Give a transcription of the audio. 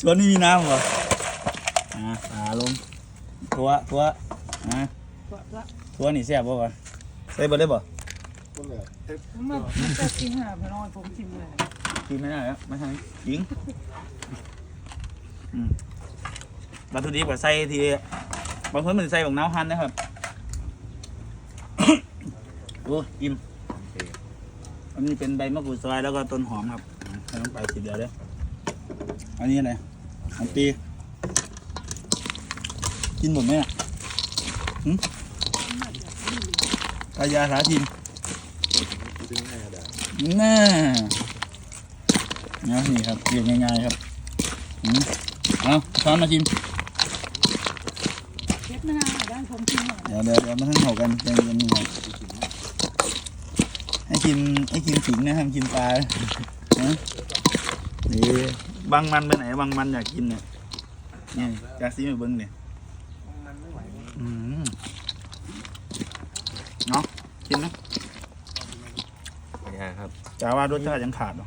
สวนนี่มีน้ำเหรออ่าลาลงทัวทัวอ่าทัวนี่แซ่บบ่วะใส่บ่ได้บ่คนเหลือมันมันจะจริงอะพี่น้องผมชิมเลยกินไม่ได้แล้วไม่ทางยิงอืมวัตถุดิบก็ใส่ทีบางคนมันใส่บักน้าวหั่นนะครับโอ้อิ่มอันนี้เป็นใบมะกรูดซอยแล้วก็ต้นหอมครับใส่ลงไปทีเดียวเด้อ อันนี้อะไรอันปี กินหมดไหมอะหืมกายาสาธินดึงให้กระดาษน่าเนี่ยนี่ครับเรียกง่ายๆครับอืมเอาช้อนมาชิมเช็ดหน้าด้านผมชิมหน่อยเดี๋ยวเดี๋ยวเดี๋ยวมาทั้งเห่ากันใจเย็นๆหน่อยให้กินให้กินสิงนะห้ามกินปลานะนี่ บางมันไปไหนบางมันอยากกินเนี่ยนี่จากซีมาเบิ้งเนี่ยมันไม่ไหวอืมเนาะกินนะนี่ครับจาว่ารสชาติยังขาดเหรอ